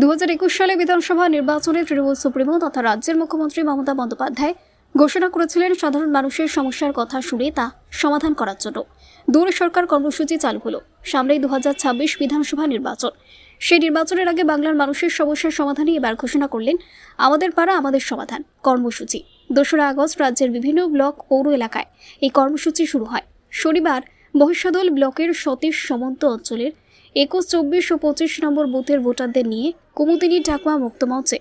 দু হাজার একুশ সালে বিধানসভা নির্বাচনে তৃণমূল সুপ্রিমো তথা রাজ্যের মুখ্যমন্ত্রী মমতা বন্দ্যোপাধ্যায় ঘোষণা করেছিলেন, সাধারণ মানুষের সমস্যার কথা শুনে তা সমাধান করার জন্য। দূর সরকার কর্মসূচি চালু হলো। সামনেই দু হাজার ছাব্বিশ বিধানসভা নির্বাচন। সেই নির্বাচনের আগে বাংলার মানুষের সমস্যার সমাধানে এবার ঘোষণা করলেন, আমাদের পাড়া, আমাদের সমাধান, কর্মসূচি। দোসরা আগস্ট রাজ্যের বিভিন্ন ব্লক, পৌর এলাকায় এই কর্মসূচি শুরু হয়। শনিবার মহিষাদল ব্লকের সতীশ সমন্ত অঞ্চলের একুশ, চব্বিশ ও পঁচিশ নম্বর বুথের ভোটারদের নিয়ে কুমুদিনী ডাকুয়া মুক্তমঞ্চে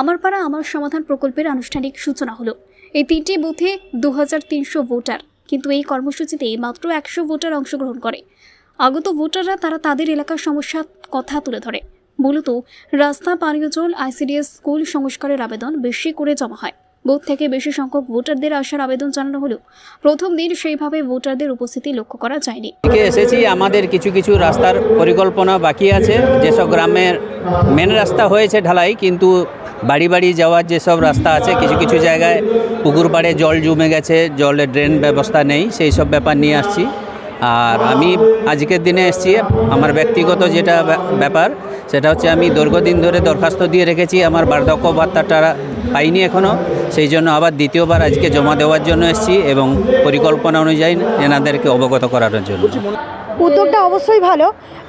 আমার পাড়া আমার সমাধান প্রকল্পের আনুষ্ঠানিক সূচনা হলো। এই তিনটি বুথে দু হাজার তিনশো ভোটার, কিন্তু এই কর্মসূচিতে মাত্র একশো ভোটার অংশগ্রহণ করে। আগত ভোটাররা তারা তাদের এলাকার সমস্যার কথা তুলে ধরে। মূলত রাস্তা, পানীয় জল, আইসিডিএস, স্কুল সংস্কারের আবেদন বেশি করে জমা হয়। বুথ থেকে বেশি সংখ্যক ভোটারদের আসার আবেদন জানানো হলেও প্রথম দিন সেইভাবে ভোটারদের উপস্থিতি লক্ষ্য করা যায়নি। এসেছি, আমাদের কিছু কিছু রাস্তার পরিকল্পনা বাকি আছে। যেসব গ্রামের মেন রাস্তা হয়েছে ঢালাই, কিন্তু বাড়ি বাড়ি যাওয়ার যেসব রাস্তা আছে, কিছু কিছু জায়গায় পুকুর পাড়ে জল জমে গেছে, জলের ড্রেন ব্যবস্থা নেই, সেই সব ব্যাপার নিয়ে আসছি। আর আমি আজকের দিনে এসেছি, আমার ব্যক্তিগত যেটা ব্যা- ব্যাপার, সেটা হচ্ছে আমি দীর্ঘদিন ধরে দরখাস্ত দিয়ে রেখেছি, আমার বার্ধক্য ভাতাটা পাইনি এখনও সেই জন্য আবার দ্বিতীয়বার আজকে জমা দেওয়ার জন্য এসেছি এবং পরিকল্পনা অনুযায়ী এনাদেরকে অবগত করানোর জন্য। উদ্যোগটা অবশ্যই ভালো।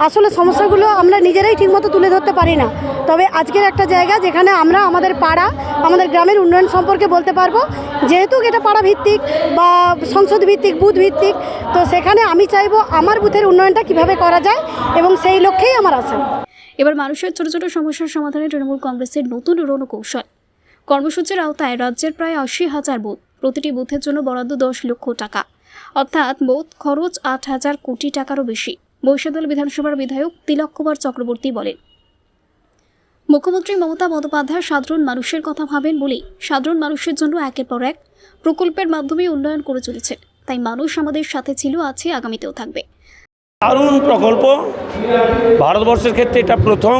আসলে সমস্যাগুলো আমরা নিজেরাই ঠিকমতো তুলে ধরতে পারি না। তবে আজকের একটা জায়গা যেখানে আমরা আমাদের পাড়া, আমাদের গ্রামের উন্নয়ন সম্পর্কে বলতে পারব। যেহেতু এটা পাড়া ভিত্তিক বা সংসদ ভিত্তিক বুথ ভিত্তিক তো সেখানে আমি চাইব আমার বুথের উন্নয়নটা কীভাবে করা যায় এবং সেই লক্ষ্যেই আমার আসা এবার মানুষের ছোট ছোট সমস্যার সমাধানে তৃণমূল কংগ্রেসের নতুন রণকৌশল কর্মসূচির আওতায় রাজ্যের প্রায় আশি হাজার বুথ। প্রতিটি বুথের জন্য বরাদ্দ দশ লক্ষ টাকা। অর্থাৎ বুথ খরচ আট হাজার কোটি টাকারও বেশি। বৈশাদল বিধানসভার বিধায়ক তিলক কুমার চক্রবর্তী বলেন, মুখ্যমন্ত্রী মমতা বন্দ্যোপাধ্যায় সাধারণ মানুষের কথা ভাবেন বলেই সাধারণ মানুষের জন্য একের পর এক প্রকল্পের মাধ্যমে উন্নয়ন করে চলেছেন। তাই মানুষ আমাদের সাথে ছিল, আছে, আগামীতেও থাকবে। দারুণ প্রকল্প ভারতবর্ষের ক্ষেত্রে এটা প্রথম।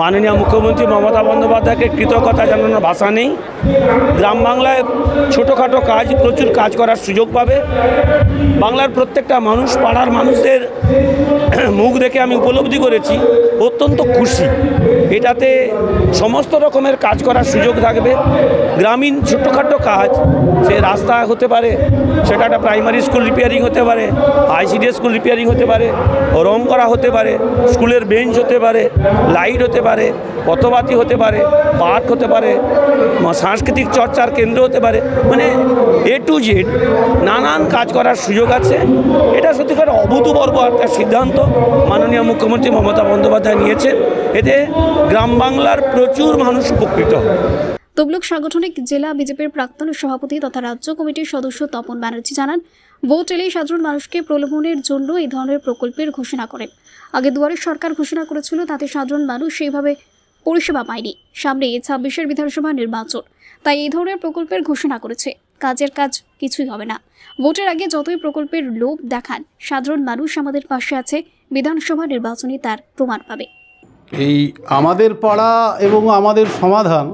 মাননীয় মুখ্যমন্ত্রী মমতা বন্দ্যোপাধ্যায়কে কৃতজ্ঞতা জানানোর ভাষা নেই। গ্রাম বাংলায় ছোটোখাটো কাজ, প্রচুর কাজ করার সুযোগ পাবে। বাংলার প্রত্যেকটা মানুষ, পাড়ার মানুষদের মুখ দেখে আমি উপলব্ধি করেছি, অত্যন্ত খুশি। এটাতে সমস্ত রকমের কাজ করার সুযোগ থাকবে। গ্রামীণ ছোটোখাটো কাজ, সে রাস্তা হতে পারে, সেটা একটা প্রাইমারি স্কুল রিপেয়ারিং হতে পারে আইসিডি স্কুল রিপেয়ারিং হতে পারে, রং করা হতে পারে, স্কুলের বেঞ্চ হতে পারে, লাইট হতে পারে পথবাতি হতে পারে পার্ক হতে পারে সাংস্কৃতিক চর্চার কেন্দ্র হতে পারে। মানে এ টু জেড নানান কাজ করার সুযোগ আছে। এটা সত্যিকার অভূতপূর্ব একটা সিদ্ধান্ত মাননীয় মুখ্যমন্ত্রী মমতা বন্দ্যোপাধ্যায় নিয়েছেন। এতে গ্রাম বাংলার প্রচুর মানুষ উপকৃত হবে। তমলুক সাংগঠনিক জেলা বিজেপির প্রাক্তন সভাপতি তথা রাজ্য কমিটির সদস্য তপন ব্যানার্জি জানান, ভোট এলেই সাধারণ মানুষকে প্রলোভনের জন্য এই ধরনের প্রকল্পের ঘোষণা করেন। আগে দুয়ারের সরকার ঘোষণা করেছিল তাতে সাধারণ মানুষ সেইভাবে পরিষেবা পায়নি। সামনে ছাব্বিশের বিধানসভা নির্বাচন, তাই এই ধরনের প্রকল্পের ঘোষণা করেছে। কাজের কাজ কিছুই হবে না। ভোটের আগে যতই প্রকল্পের লোভ দেখান, সাধারণ মানুষ আমাদের পাশে আছে, বিধানসভা নির্বাচনে তার প্রমাণ পাবে। এই আমাদের পাড়া এবং আমাদের সমাধান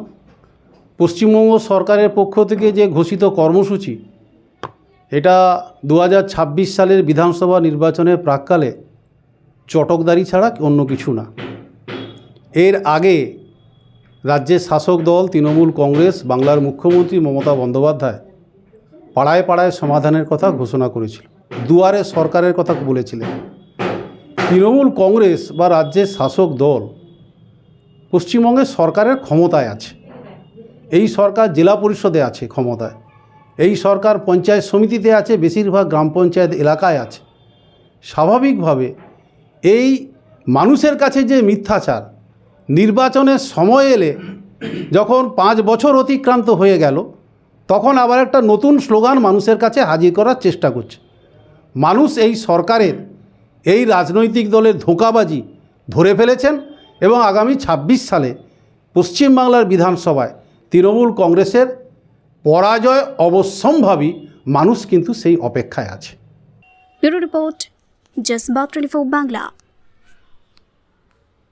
পশ্চিমবঙ্গ সরকারের পক্ষ থেকে যে ঘোষিত কর্মসূচি, এটা দু হাজার ছাব্বিশ সালের বিধানসভা নির্বাচনের প্রাককালে চটকদারি ছাড়া অন্য কিছু না। এর আগে রাজ্যের শাসক দল তৃণমূল কংগ্রেস, বাংলার মুখ্যমন্ত্রী মমতা বন্দ্যোপাধ্যায় পাড়ায় পাড়ায় সমাধানের কথা ঘোষণা করেছিল, দুয়ারে সরকারের কথা বলেছিলেন। তৃণমূল কংগ্রেস বা রাজ্যের শাসক দল পশ্চিমবঙ্গের সরকারের ক্ষমতায় আছে। এই সরকার জেলা পরিষদে আছে ক্ষমতায়। এই সরকার পঞ্চায়েত সমিতিতে আছে, বেশিরভাগ গ্রাম পঞ্চায়েত এলাকায় আছে। স্বাভাবিকভাবে এই মানুষের কাছে যে মিথ্যাচার, নির্বাচনের সময় এলে যখন পাঁচ বছর অতিক্রান্ত হয়ে গেল, তখন আবার একটা নতুন স্লোগান মানুষের কাছে হাজির করার চেষ্টা করছে। মানুষ এই সরকারের এই রাজনৈতিক দলের ধোঁকাবাজি ধরে ফেলেছেন এবং আগামী ২৬ সালে পশ্চিমবাংলার বিধানসভায় তৃণমূল কংগ্রেসের পরাজয় অবশ্যম্ভাবী মানুষ কিন্তু সেই অপেক্ষায় আছে। রিপোর্ট বাংলা।